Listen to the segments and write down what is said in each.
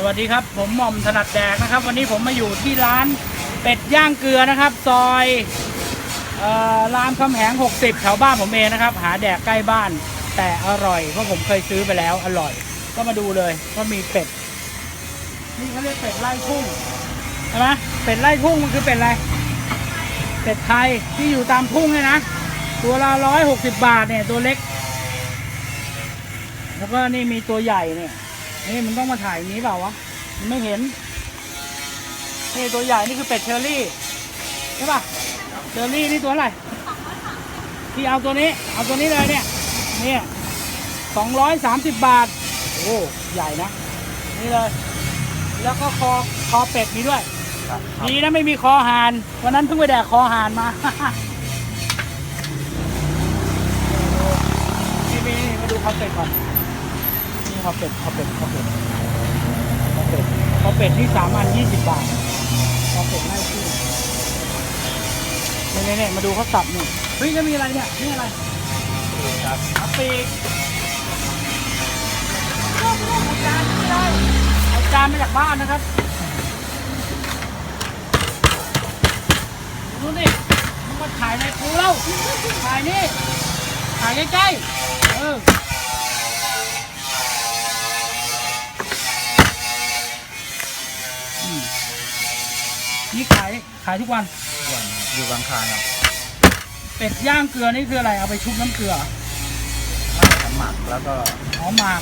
สวัสดีครับ ผมหม่อมถนัดแดกนะครับ วันนี้ผมมาอยู่ที่ร้านเป็ดย่างเกลือนะครับ ซอยออรามคำแหง 60แถวบ้านผมเองนะครับ หาแดกใกล้บ้าน แต่อร่อยเพราะผมเคยซื้อไปแล้วอร่อย ก็มาดูเลยว่ามีเป็ด นี่เขาเรียกเป็ดไล่ทุ่งใช่ไหมเป็ดไล่ทุ่งมันคือเป็ดอะไร เป็ดไทยที่อยู่ตามทุ่งเนี่ยนะ ตัวละร้อยหกสิบบาทเนี่ยตัวเล็ก แล้วก็นี่มีตัวใหญ่เนี่ย นี่มันต้องมาถ่ายอย่างนี้เปล่าวะมันไม่เห็น นี่ตัวใหญ่นี่คือเป็ดเชอรี่ใช่ป่ะเชอรี่นี่ตัวอะไรที่เอาตัวนี้ เอาตัวนี้เลยเนี่ย เนี่ยสองร้อยสามสิบบาท โอ้ใหญ่นะ นี่เลย แล้วก็คอคอเป็ดมีด้วย ดีนะไม่มีคอหาน วันนั้นเพิ่งไปแดกคอหานมานี่นี่นี่มาดูคอเป็ดก่อนนี่ คอเป็ดคอเป็ดคอเป็ดคอเป็ดคอเป็ดนี่สามอันยี่สิบบาทคอเป็ดไล่ชื่อนี่นี่นี่ยมาดูเขาสับนี่เฮ้ยจะมีอะไรเนี่ยนี่อะไรครับอาปีกลูกลูกอาจานนี่เลยอาจานมาจากบ้านนะครับดูนี่มึงมาถ่ายในกูแล้วถ่ายนี่ถ่ายใกล้ๆเออายขายทุกวันส่วนอยู่บางคานครับเป็ดย่างเกลือนี่คืออะไรเอาไปชุบน้ำเกลือข้าวขันหมักแล้วก็หอมหมาก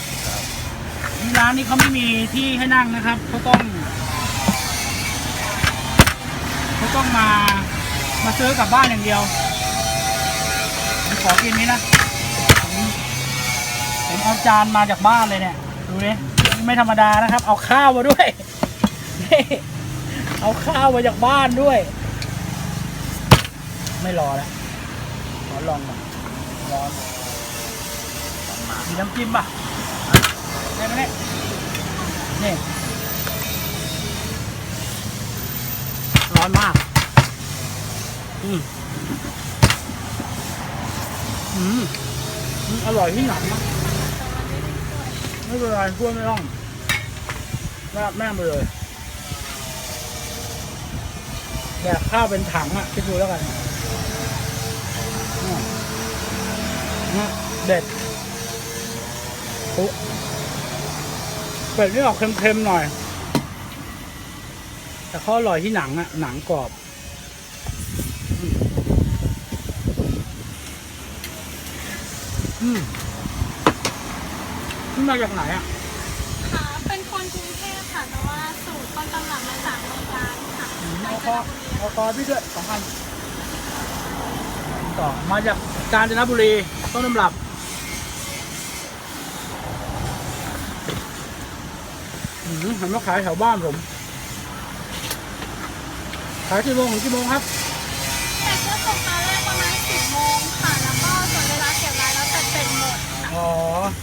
ที่ร้านนี้เขาไม่มีที่ให้นั่งนะครับเขาต้องเขาต้องมามาซื้อกลับบ้านอย่างเดียวผมขอกินนี้นะผมผมเอาจานมาจากบ้านเลยเนี่ย ดูนี่ไม่ธรรมดานะครับ เอาข้าวมาด้วยนี่ เอาข้าวมาจากบ้านด้วย ไม่รอแล้วขอลองหน่อยร้อนมีน้ำจิ้มป่ะได้ไหมเนี่ยนี่ร้อนมาก อืมอืมอร่อยที่หนังนะไม่เป็นไรกล้วยไม่ต้องราดแม่งไปเลย แดกข้าวเป็นถังอะคิดดูแล้วกันเด็ดโอ้เป็ดนี่ออกเค็มๆหน่อย แต่ขาอร่อยที่หนังอะ หนังกรอบอืมมนี่มาจากไหนอะ ค่ะ เป็นคนกรุงเทพค่ะ แต่ว่าสูตรต้นตำรับมาจากโรงงานค่ะ อืม เอาคอเอาคอพี่ด้วยสองพันต่อมาจากกาญจนบุรีต้นตำรับอืมเห็นว่าขายแถวบ้านผม ขายกี่โมงถึงกี่โมงครับแต่ก็ตกตอนแรกประมาณ10โมงค่ะ แล้วก็ส่วนเวลาเก็บรายแล้วแต่เป็ดหมดอ๋อ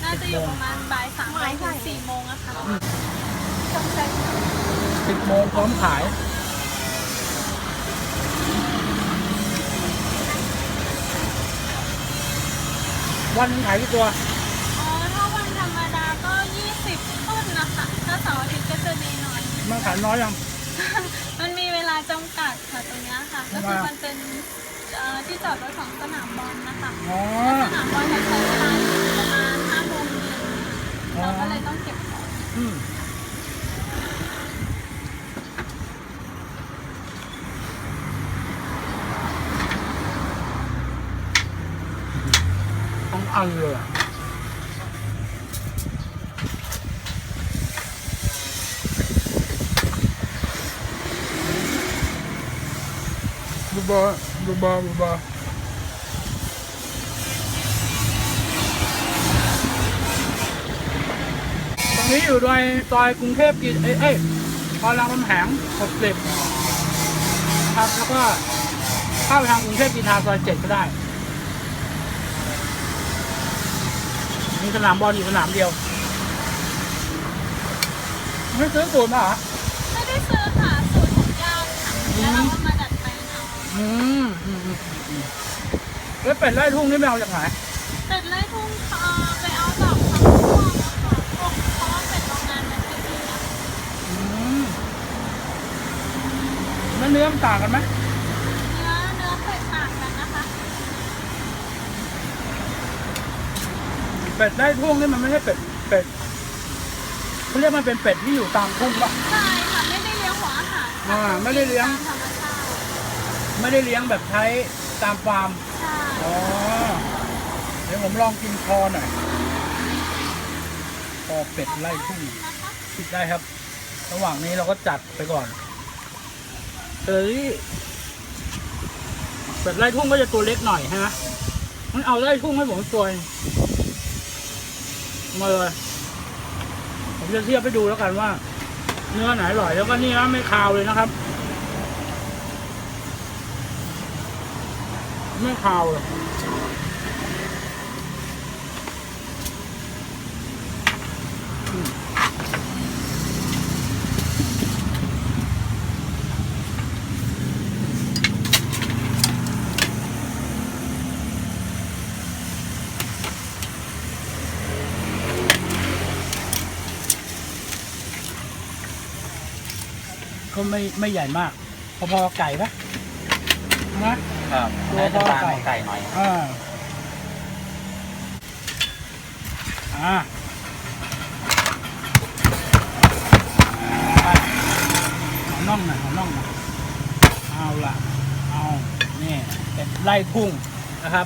น่าจะสิบอโมยู่งประมาณบ่ายสามโมงถึงสี่โมงอะค่ะสิบโมงพร้อมขาย วันหนึงขายกี่ตัว อ๋อถ้าวันธรรมดาก็ 20ต้นนะคะถ้าเสาร์อาทิตย์ก็จะดีหน่อย มันขายน้อยยัง มันมีเวลาจำกัดค่ะตรงเนี้ยค่ะ ก็คือมันเป็นเอ่อที่จอดรถของสนามบอลนะคะอ๋อ สนามบอลจะเปิดร้านประมาณ5โมงเย็นอ๋อเราก็เลยต้องเก็บของ อืม องอันเลยอะบูบาบูบาบูบาตรงนี้อยู่ในซอยกรุงเทพกิจเอ้ยเอ้ยซอยรามคำแหง60ครับแล้วก็เข้าไปทางกรุงเทพกีฬาซอยเจ็ดก็ได้ มีสนามบอลอยู่สนามเดียว ไม่ซื้อสูตรมาเหรอไม่ได้ซื้อค่ะสูตรของยาค่ะแล้วเราก็มาดัดแปลงเอาอืมอืมอืมแล้วเป็ดไร่ทุ่งนี่ไม่เอาจากไหนเป็ดไร่ทุ่งค่ะไปเอาจากทางพ่วงอะค่ะพวกเพาเป็ดโรงงานมันไม่ดีอะอืมแล้วเนื้อมต่างกันไหม เป็ดได้ทุ่งนี่มันไม่ใช่เป็ดเป็ดเขาเรียกมันเป็นเป็ดที่อยู่ตามทุ่งปะใช่ค่ะไม่ได้เลี้ยงหัวอาหารอ่าไม่ได้เลี้ยง ตามธรรมชาติไม่ได้เลี้ยงแบบใช้ตามฟาร์ม ใช่อ๋อ เดี๋ยวผมลองกินคอหน่อย คอเป็ดไล่ทุ่งนะคะได้ครับ ระหว่างนี้เราก็จัดไปก่อนเฮ้ยเป็ดไล่ทุ่งก็จะตัวเล็กหน่อยฮะมันเอาไล่ทุ่งให้ผมตัวเอง มาเลย ผมจะเทียบไปดูแล้วกันว่า เนื้อไหนอร่อยแล้วก็นี่นะไม่คาวเลยนะครับ ไม่คาวเลย ก็ไม่ไม่ใหญ่มาก พอๆกับไก่ปะนะครับอันนี้จะบางกว่าไก่หน่อยอ่าอ่าไปเอาน่องหน่อยเอาน่องหน่อยเอาละเอานี่เป็ดไล่ทุ่งนะครับ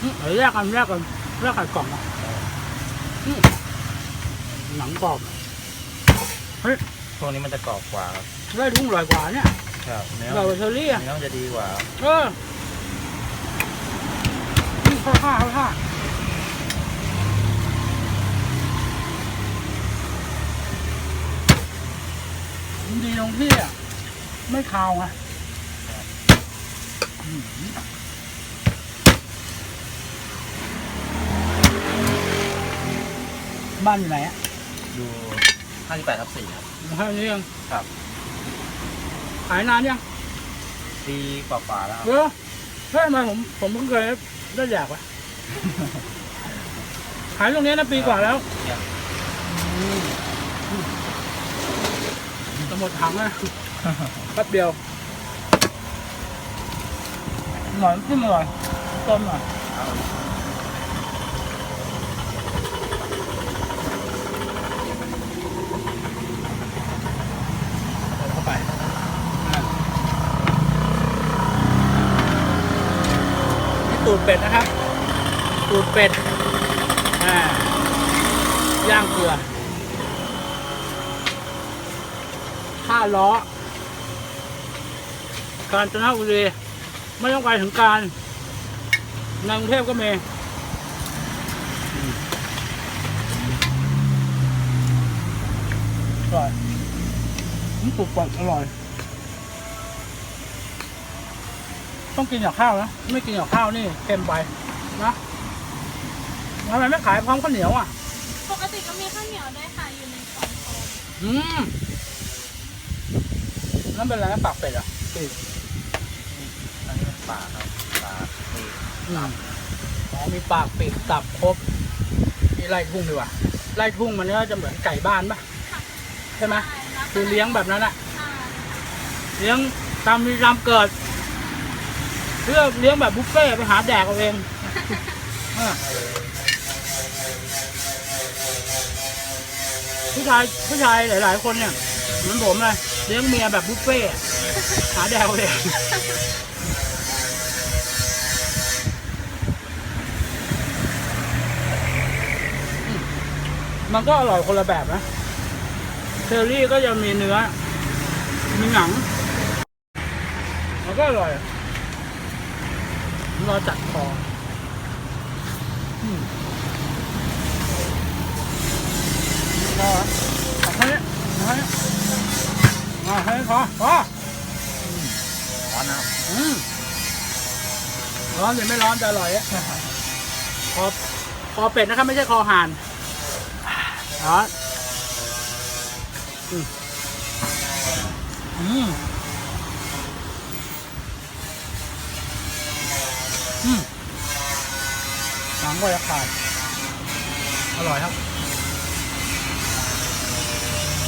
อืมเดี๋ยวแยกกันแยกกันแยกไข่กล่องอะอืมหนังกรอบ เฮ้ย พวกนี้มันจะกรอบกว่าครับไล่ทุ่งอร่อยกว่าเนี่ยครับเนื้อเราเชอรี่อะเนื้อมันจะดีกว่าครับเออนี่ข้าวข้าวข้าวมันดีตรงที่อะไม่คาวไงอืมบ้านอยู่ไหนอะอยู่ 58ทับ4ครับอยู่ให้นี้ยังครับขายนานยังดีกว่าๆแล้วครับ เออเฮ้ยทำไมผมผมเพิ่งเคยได้อยากวะขายตรงเนี้ยนะปีกว่าแล้วเนี่ยจะหมดถังนะแป๊บเดียวหน่อยขึ้นมาหน่อยต้มหน่อยใส่เข้าไปนั่นนี่ตูด เป็ดนะครับตูดเป็ดอ่าย่างเกลือห้าล้อ การจนบุรีไม่ต้องไปถึงการในกรุงเทพก็มีอร่อยมันปลุกปักอร่อย ต้องกินกับข้าวนะ ไม่กินกับข้าวนี่เค็มไปนะทำไมไม่ขายพร้อมข้าวเหนียวอะ ปกติก็มีข้าวเหนียวด้วยค่ะอยู่ในกล่องโฟมอืมนั่นเป็นอะไรนะปากเป็ดเหรอะปีกอันนี้เป็นปลาครับปลาปีกอืมอ๋อมีปากปีกตับครบนี่ไล่ทุ่งดีกว่าไล่ทุ่งมันก็จะเหมือนไก่บ้านปะใช่ไหมใช่แล้วคือเลี้ยงแบบนั้นอะ ใช่เลี้ยงตามมีตามเกิด เพื่อเลี้ยงแบบบุฟเฟ่ต์ไปหาแดกเอาเองเออผู้ชายผู้ชายหลาย ๆ คนเนี่ยเหมือนผมเลยเลี้ยงเมียแบบบุฟเฟ่ต์อะหาแดกเอาเองมันก็อร่อยคนละแบบนะเชอรี่ก็จะมีเนื้อ มีหนัง มันก็อร่อย รอจัดคอรอเอาแค่นี้เอาแค่นี้เอาแค่นี้พอพอร้อนนะอืมร้อนหรือไม่ร้อนจะอร่อยอะคอคอเป็ดนะครับไม่ใช่คอห่านร้อนอืม หนังก็จะขาด อร่อยครับ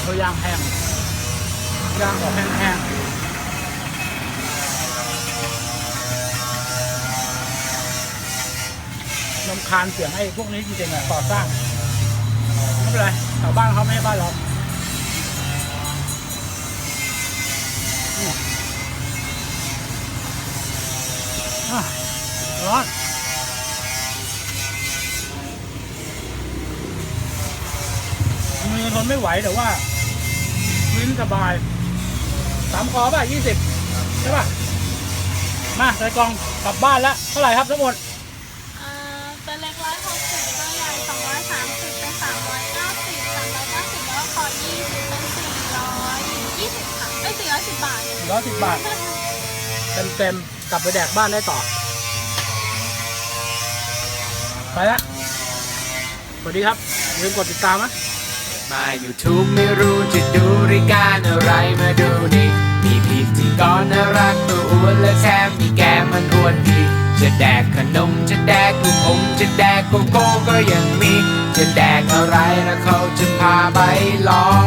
เขาย่างแห้งย่างออกแห้งๆลำคาญเสียงไอ้พวกนี้จริงๆอะก่อสร้างไม่เป็นไรแถวบ้านเขาไม่ใช่บ้านเราอืม นไม่ไหวแต่ว่าลิ้นสบายสามคอป่ะยี่สิบใช่ป่ะ มาใส่กล่องกลับบ้านแล้วเท่าไหร่ครับทั้งหมดอ่าตัวเล็กร้อยหกสิบตัวใหญ่สองร้อยสามสิบเป็นสามร้อยเก้าสิบสามร้อยเก้าสิบแล้วก็คอยี่สิบเป็นสี่ร้อยยี่สิบค่ะไม่สี่ร้อยสิบบาทร้อยสิบบาท เต็มเต็มๆกลับไปแดกบ้านได้ต่อ ไปละสวัสดีครับอย่าลืมกดติดตามนะ มา YouTube ไม่รู้จะดูรายการอะไรมาดูนี่มีพิธีกรน่ารักตัวอ้วนและแถมมีแกมมันอ้วนดี จะแดกขนมจะแดกลูกอมจะแดกโกโก้ก็ยังมี จะแดกอะไรแล้วเขาจะพาไปลอง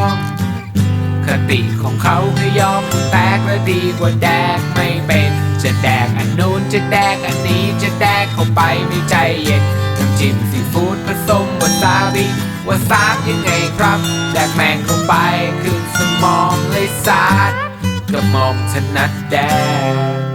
คติของเขาคือยอมแตกและดีกว่าแดกไม่เป็น จะแดกอันนู้นจะแดกอันนี้จะแดกเข้าไปไม่ใจเย็นน้ำจิ้มซีฟู้ดผสมวาซาบิ ว่าสาบยังไงครับแดกแมงเข้าไปขึ้นสมองเลยสาดกระหม่อมถนัดแดก